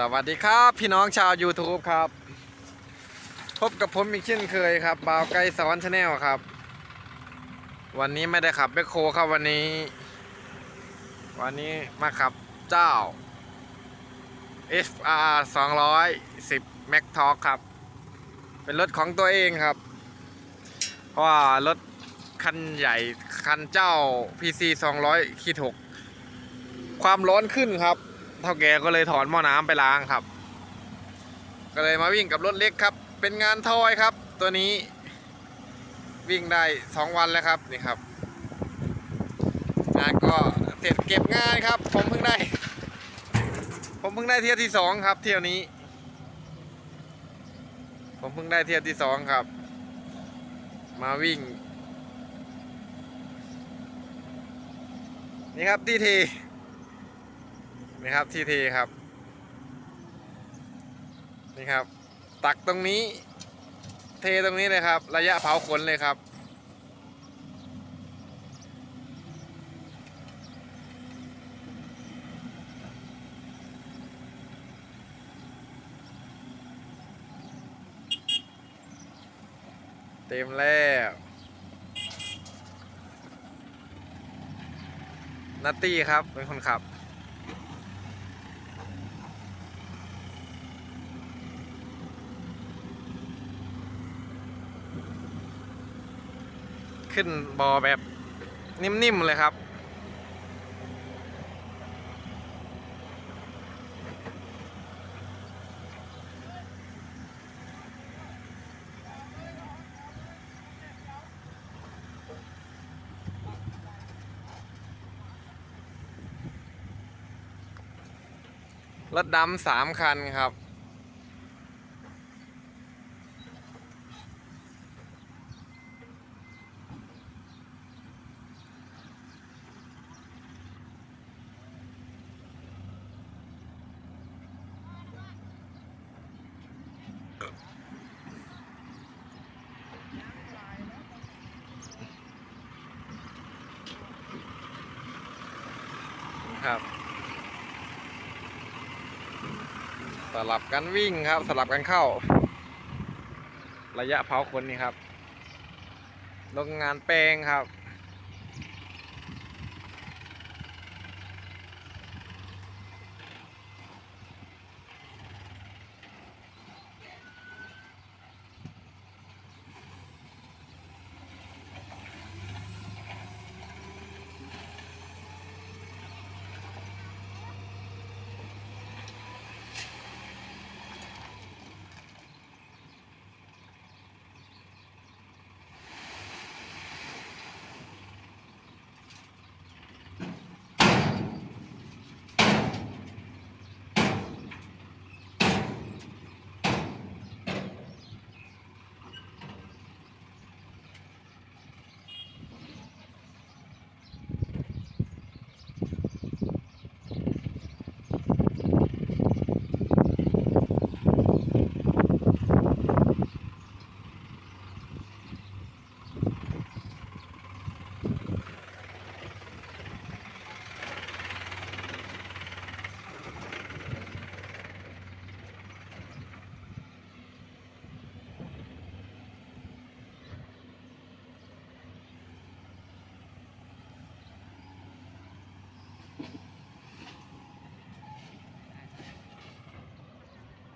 สวัสดีครับพี่น้องชาว YouTube ครับ พบกับผมอีกเช่นเคยครับบ่าวไกลสอนชาแนลครับ วันนี้ไม่ได้ขับแบคโคครับวันนี้ วันนี้มาขับเจ้า FR 210 Mac Talk ครับ เป็นรถของตัวเองครับ เพราะว่ารถคันใหญ่คันเจ้า PC 200ขีด6ความร้อนขึ้นครับ เท่าแกก็เลยถอนหม้อน้ำไปล้างครับ ก็เลยมาวิ่งกับรถเล็กครับ เป็นงานทอยครับ ตัวนี้ วิ่งได้สองวันแล้วครับนี่ครับ งานก็เสร็จเก็บงานครับ ผมเพิ่งได้ ผมเพิ่งได้เที่ยวที่สองครับ เที่ยวนี้ ผมเพิ่งได้เที่ยวที่สองครับ มาวิ่งนี่ครับที่ที นี่ครับที่เทครับ นี่ครับ ตักตรงนี้ เทตรงนี้เลยครับ ระยะเผาขนเลยครับเต็มแล้วนัตตี้ครับ เป็นคนขับ ขึ้นบอแบบนิ่ม ๆ เลยครับ รถดำสามคันครับ ครับ สลับกันวิ่งครับ สลับกันเข้า ระยะเผาขนนี่ครับ โรงงานแปลงครับ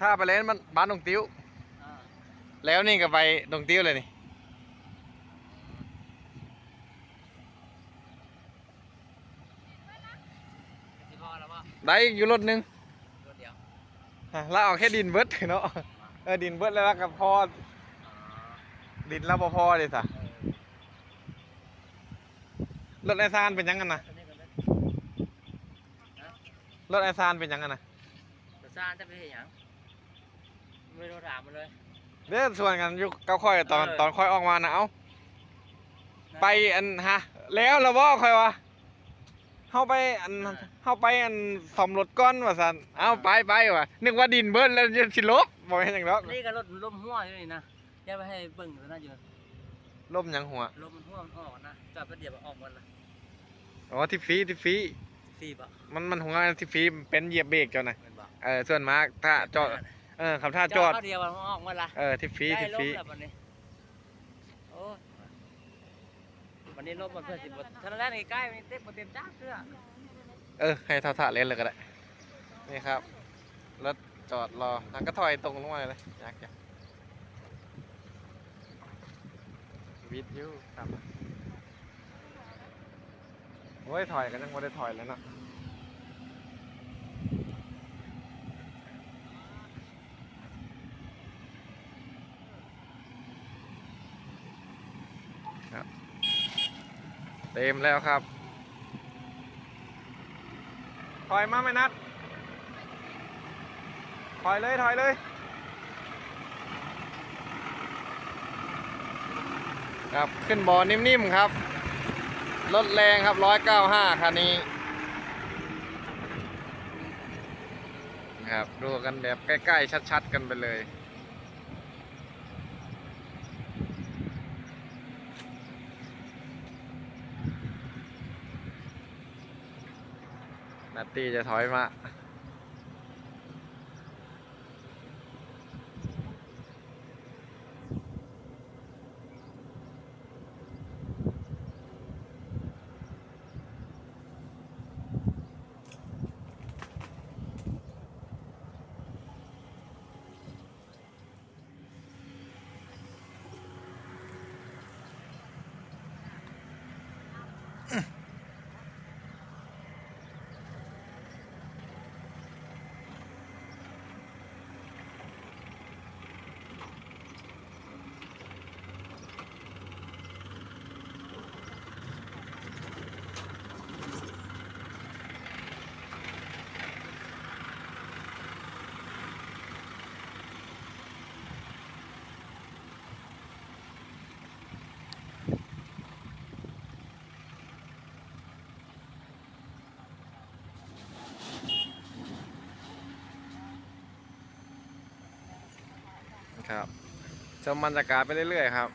ถ้าไปเล่นมันบ้านดงติ้วอ่าแล้วนี่ก็ไปดงติ้วเลยนี่สิพอแล้วป่ะได้อยู่รถหนึงรถเดียวอะแล้วเอาแค่ดินเบิดเนาะ เออดินเบิดแล้วก็พออ๋อดินแล้วบ่พอเลยสะเออรถไอซานเป็นยังไงนะอันนี้ก็ได้รถไอซานเป็นยังไงนะแต่ซ่านจะไปเห็นหยัง ไม่รู้ถามมันเลย เดี๋ยวส่วนกันอยุคเก้าค่อยตอนเออ ตอนค่อยออกมานะเอาไปอันฮะ แล้วเราบ่ค่อยวะเข้าไปอันเข้าไปอันสมรถก้อนว่าสันเอาไปไปว่ะนึกว่าดินเบิ้ลแล้วจะสิลบบ่เห็นอย่างนั้นนี่ก็รถมันล่มหัวอยู่นี่นะอย่าไปให้เบิ่งตัวนั้นอยู่ล่มหยังหัวลมมันหัวมันออกนะจอดแป๊บเดียวมันออกหมดละอ๋อที่ฟรีที่ฟรีสี่บะมันมันหัวที่ฟรีเป็นเหยียบเบรกเจ้านะเป็นบะเออส่วนมากถ้าจอด เออขับถ้าจอดเข้าเดียวมันออกมาละเออทิปฟรีทิปฟรีได้ลบแล้ววันนี้โอ้ยวันนี้ลบมาเพื่อสิบทันแรกใกล้ๆมันเต็มเต็มจ้าเสื้อเออ ให้เท่าท่าเล่นเลยก็ได้ นี่ครับ รถจอดรอแล้วก็ถอยตรงลงมาเลยอยากจะวิดยูครับโอ้ยถอยกันยังไม่ได้ถอยเลยเนาะ เต็มแล้วครับ ถอยมาไหมนัด ถอยเลย ถอยเลย ครับขึ้นบ่อนิ่มๆครับ รถแรงครับ 195 คันนี้ครับดูกันแบบใกล้ ๆ ชัด ๆ กันไปเลย นัตตี้จะถอยมา ครับชมบรรยากาศไปเรื่อยๆครับ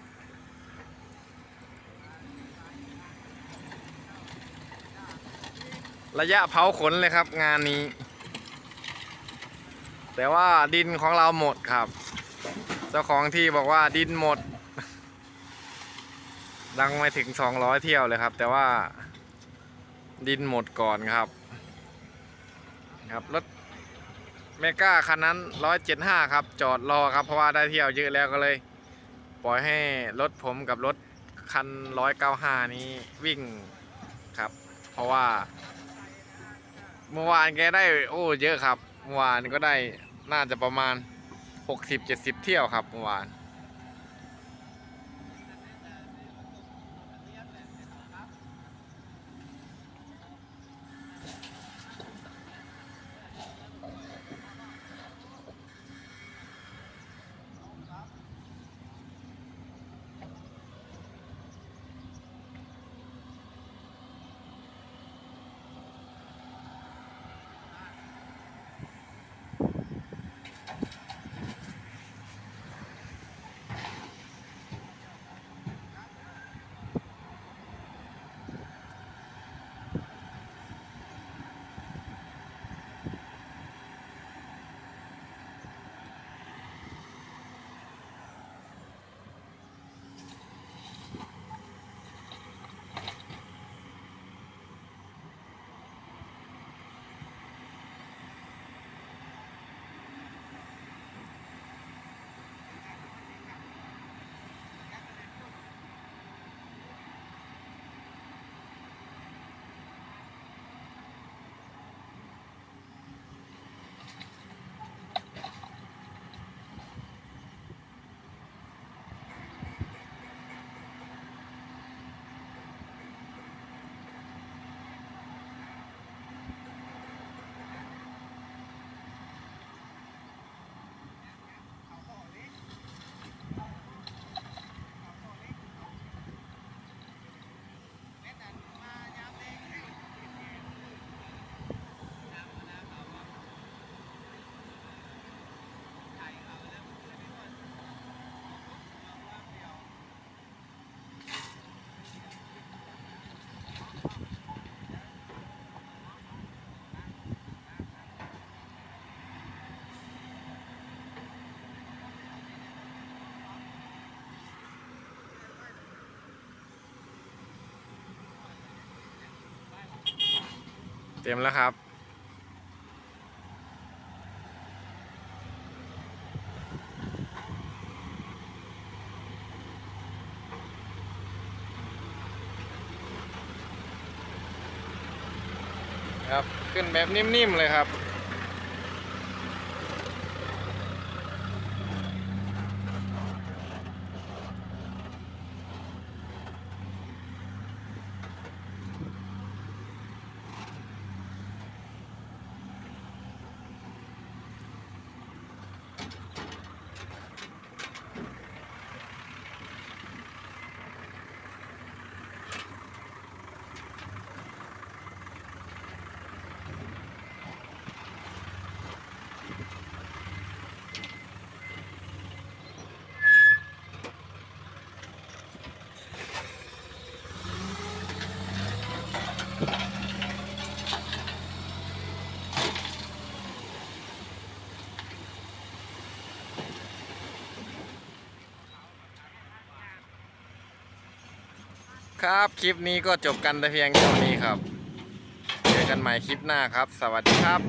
ระยะเผาขนเลยครับงานนี้ แต่ว่าดินของเราหมดครับ เจ้าของที่บอกว่าดินหมด ดังไม่ถึง 200 เที่ยวเลยครับ แต่ว่าดินหมดก่อนครับ ครับรถ เมก้าคันนั้น 175 ครับ จอดรอครับ เพราะว่าได้เที่ยวเยอะแล้วก็เลย ปล่อยให้รถผมกับรถคัน 195 นี้วิ่งครับ เพราะว่าเมื่อวานแกได้โอ้เยอะครับเมื่อวานก็ได้น่าจะประมาณ 60-70 เที่ยวครับเมื่อวาน เต็มแล้วครับครับ ขึ้นแบบนิ่มๆเลยครับ ครับ คลิปนี้ก็จบกันแต่เพียงเท่านี้ครับ เจอกันใหม่คลิปหน้าครับ สวัสดีครับ